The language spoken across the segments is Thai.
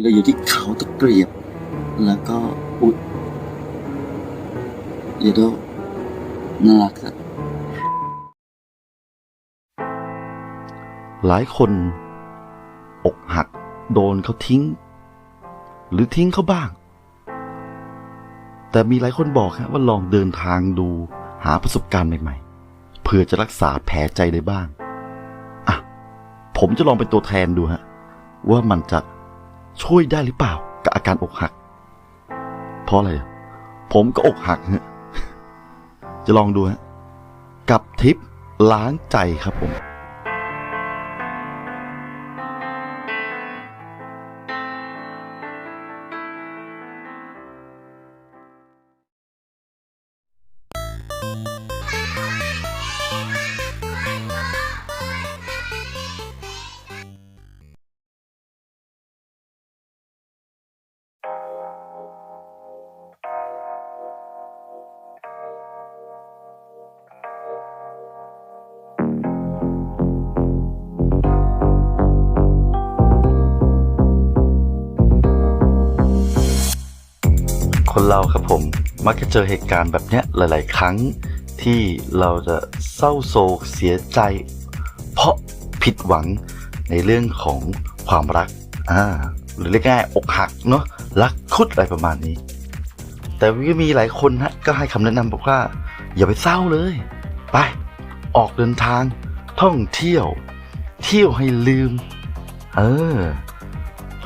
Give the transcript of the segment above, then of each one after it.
เราอยู่ที่เขาตะเกียบ แล้วก็อุ๊ยเดี๋ยวดูน่ารักอะหลายคน อกหักโดนเขาทิ้ง หรือทิ้งเขาบ้าง แต่มีหลายคนบอกฮะว่าลองเดินทางดูหาประสบการณ์ใหม่ๆเพื่อจะรักษาแผลใจได้บ้าง อะ ผมจะลองเป็นตัวแทนดูฮะ ว่ามันจะ ช่วยได้หรือเปล่า กับอาการอกหัก เพราะอะไร ผมก็อกหักฮะจะลองดูฮะกับทิปล้างใจครับผม คนเราครับผมมักจะเจอเหตุการณ์แบบเนี้ยหลาย ๆ ครั้งที่เราจะเศร้าโศกเสียใจ เพราะผิดหวังในเรื่องของความรักอ่าหรือเรียกง่ายอกหักเนาะรักคุดอะไรประมาณนี้ แต่ก็มีหลายคนฮะก็ให้คำแนะนำบอกว่า อย่าไปเศร้าเลย ไป ออกเดินทางท่องเที่ยว เที่ยวให้ลืม เออ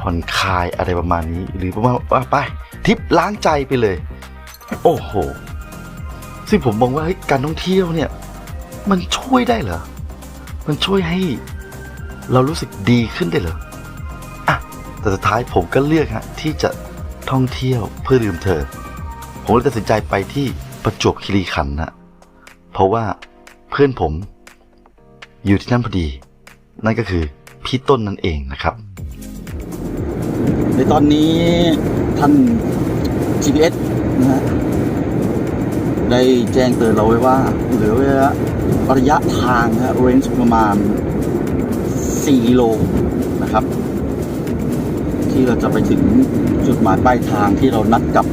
ผ่อนคลายอะไรประมาณนี้ หรือประมาณว่าไปทริปล้างใจไปเลย โอ้โห ซึ่งผมมองว่าการท่องเที่ยวเนี่ย มันช่วยได้เหรอ มันช่วยให้เรารู้สึกดีขึ้นได้เหรออะแต่สุดท้ายผมก็เลือกฮะที่จะท่องเที่ยวเพื่อลืมเธอ ผมเลยตัดสินใจไปที่ประจวบคีรีขันธ์นะเพราะว่าเพื่อนผมอยู่ที่นั่นพอดี นั่นก็คือพี่ต้นนั่นเองนะครับ ในตอนนี้ท่าน GPS นะฮะได้แจ้งเตือนเราไว้ว่า เหลือระยะทางนะฮะ range ประมาณ 4 กิโลนะครับ ที่เราจะไปถึงจุดหมายปลายทางที่เรานัดกับ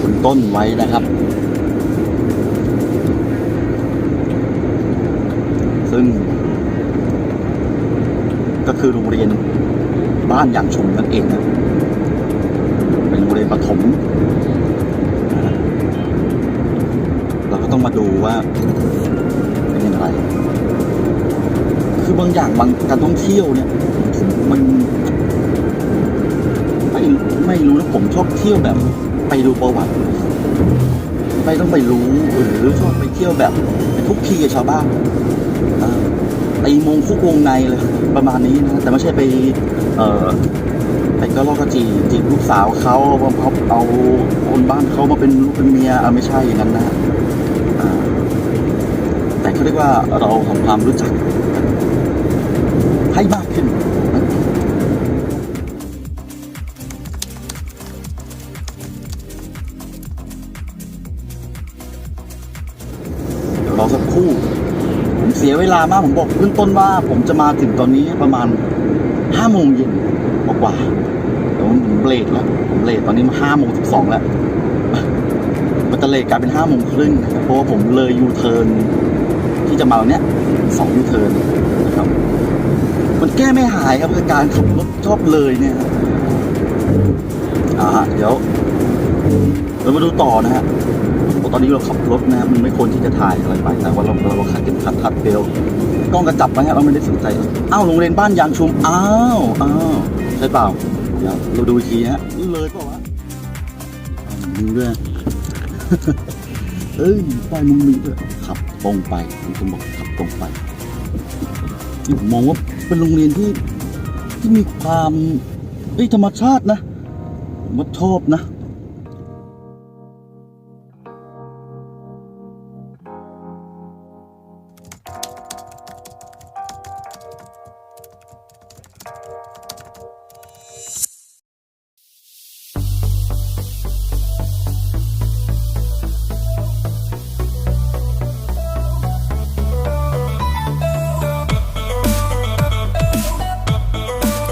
คุณต้นไว้นะครับ ซึ่งก็คือโรงเรียน บ้านยางชุมนั่นเองนะเป็นโรงเรียนประถม เราก็ต้องมาดูว่าเป็นอย่างไร คือบางอย่างบางการท่องเที่ยวเนี่ยมันไม่ไม่รู้นะผมชอบเที่ยวแบบ ไปดูประวัติ ไม่ต้องไปรู้หรือชอบไปเที่ยวแบบไปทุกทีกับชาวบ้านอ่า ตีมงคุกวงในเลยประมาณนี้นะแต่ไม่ใช่ไป เอ่อไปก็ลอกกระจีจีบลูกสาวเขาเอาเอาคนบ้านเขามาเป็นลูกเป็นเมียไม่ใช่อย่างนั้นนะแต่เขาเรียกว่าเราทำความรู้จักให้มากขึ้นเรอสักครู่ เสียเวลามากผมบอกเบื้องต้นว่า ผมจะมาถึงตอนนี้ประมาณห้าโมงเย็นกว่าๆเดี๋ยวผมเลทแล้วผมเลทตอนนี้มาห้าโมงสิบสองแล้วมันจะเลทกลายเป็นห้าโมงครึ่งเพราะว่าผมเลยยูเทิร์นที่จะมาเนี้ยสองยูเทิร์นนะครับ มันแก้ไม่หายครับการขับรถชอบเลยเนี่ยอ่าเดี๋ยวเรามาดูต่อนะฮะ อนนี้เราขับรถนะฮะมันไม่ควรที่จะถ่ายอะไรไป แต่ว่าเราเราขัดเข็มขัดทัดเบลกล้องกระจับไปฮะเราไม่ได้สนใจอ้าวโรงเรียนบ้านยางชุมอ้าวอ้าวใช่เปล่าเดี๋ยวเราดูอีกทีฮะเลยเปล่าวะมึงด้วยเอ้ยป้ายมึงมีด้วยขับตรงไปมีคนบอกขับตรงไปนี่ผมมองว่าเป็นโรงเรียนที่ที่มีความเอ้ยธรรมชาตินะผมชอบนะ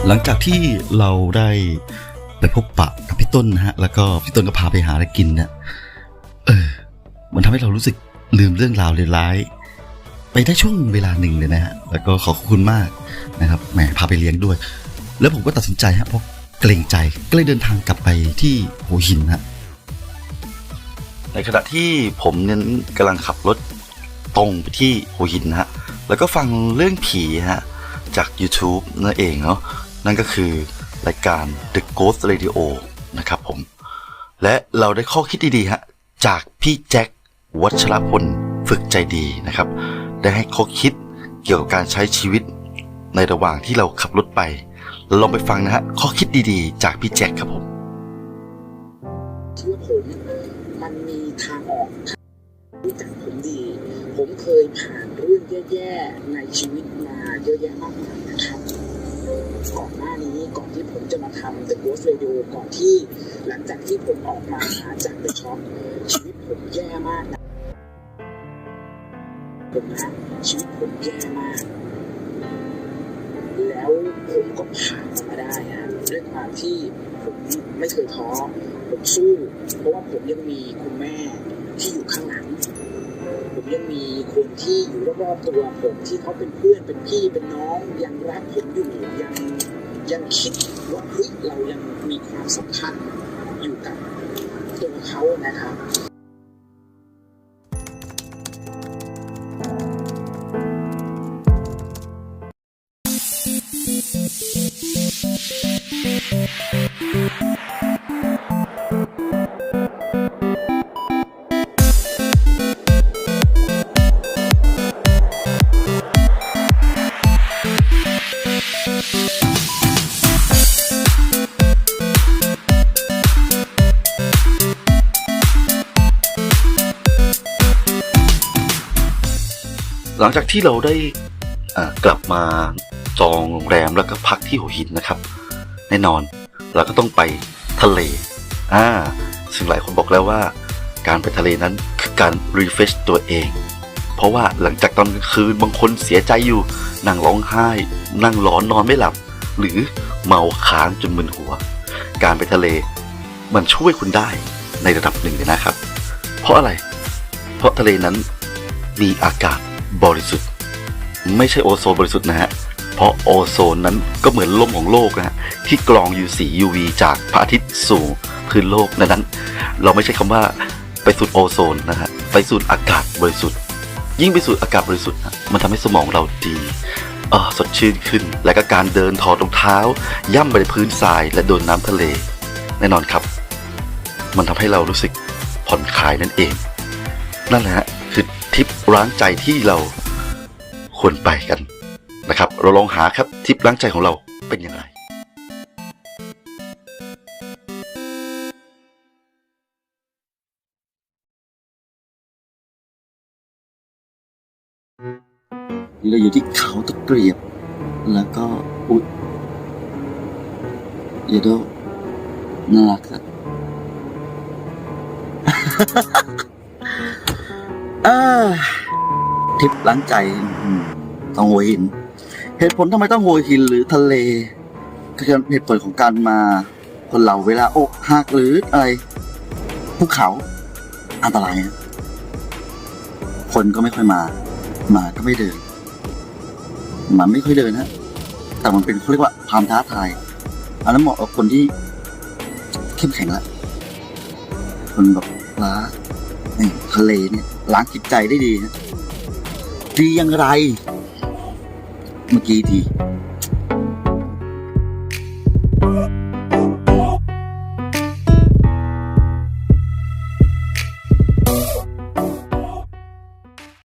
หลังจากที่เราได้ไปพบปะกับพี่ต้นนะฮะ แล้วก็พี่ต้นก็พาไปหาอะไรกินเนี่ยเออ มันทำให้เรารู้สึกลืมเรื่องราวเลวร้าย ไปได้ช่วงเวลาหนึ่งเลยนะฮะ แล้วก็ขอบคุณมากนะครับ แหมพาไปเลี้ยงด้วย แล้วผมก็ตัดสินใจฮะเพราะเกรงใจก็เลยเดินทางกลับไปที่หัวหินฮะในขณะที่ผมเนี่ยกำลังขับรถตรงไปที่หัวหินนะฮะ แล้วก็ฟังเรื่องผีฮะจาก YouTube นั่นเองเนาะ นั่นก็คือรายการ The Ghost Radio นะครับผม และเราได้ข้อคิดดีๆฮะจากพี่แจ็ควัชรพลฝึกใจดีนะครับ ได้ให้ข้อคิดเกี่ยวกับการใช้ชีวิตในระหว่างที่เราขับรถไป เราลองไปฟังนะฮะข้อคิดดีๆ จากพี่แจ็คครับผมเชื่อผมมันมีทางออกรู้จักผมดี ผมเคยผ่านเรื่องแย่ๆในชีวิตมาเยอะแยะมากมายนะครับ ก่อนหน้านี้ก่อนที่ผมจะมาทำ The Ghost Radio ก่อนที่หลังจากที่ผมออกมาจาก The Shop ชีวิตผมแย่มากนะผมนะชีวิตผมแย่มาก แล้วผมก็ผ่านมาได้ฮะด้วยความที่ผมไม่เคยท้อผมสู้ เพราะว่าผมยังมีคุณแม่ที่อยู่ข้างหลัง ผมยังมีคนที่อยู่รอบๆตัวผมที่เขาเป็นเพื่อนเป็นพี่เป็นน้องยังรักผมอยู่ยังยังคิดว่าเฮ้ยเรายังมีความสำคัญอยู่กับตัวเขานะครับ ลังจากที่เราได้กลับมาจองโรงแรมแล้วก็พักที่หัวหินนะครับ แน่นอนเราก็ต้องไปทะเลอ่าซึ่งหลายคนบอกแล้วว่า การไปทะเลนั้นคือการรีเฟชตัวเอง เพราะว่าหลังจากตอนกลางคืนบางคนเสียใจอยู่ นั่งร้องไห้ นั่งร้อนนอนไม่หลับ หรือเมาค้างจนมึนหัว การไปทะเลมันช่วยคุณได้ในระดับหนึ่งเลยนะครับ เพราะอะไร เพราะทะเลนั้นมีอากาศ บริสุทธิ์ ไม่ใช่โอโซนบริสุทธิ์นะฮะ เพราะโอโซนนั้นก็เหมือนลมของโลกนะฮะที่กรอง UC UV จากพระอาทิตย์สู่พื้นโลกดังนั้น เราไม่ใช่คำว่าไปสูดโอโซนนะฮะไปสูดอากาศบริสุทธิ์ ยิ่งไปสูดอากาศบริสุทธิ์มันทำให้สมองเราดีเออสดชื่นขึ้น และก็การเดินถอดรองเท้า ย่ำไปในพื้นทรายและโดนน้ำทะเล แน่นอนครับ มันทำให้เรารู้สึกผ่อนคลายนั่นเอง นั่นแหละ ทริปล้างใจที่เราควรไปกันนะครับ เราลองหาครับทริปล้างใจของเราเป็นอย่างไรเราอยู่ที่เขาตะเกียบ แล้วก็อุ๊ยเยโดน่ารักอะ เออทริปล้างใจอืมต้องหัวหิน เหตุผลทำไมต้องหัวหินหรือทะเลคือเหตุผลของการมา คนเราเวลาอกหักหรืออะไรภูเขา อันตรายนะคนก็ไม่ค่อยมาหมาก็ไม่เดินมันไม่ค่อยเดินฮะ แต่มันเป็นเขาเรียกว่าความท้าทายอันนั้นเหมาะกับคนที่เข้มแข็งละคนแบบล้า ทะเลเนี่ยล้างจิตใจได้ดีนะดีอย่างไร เมื่อกี้ที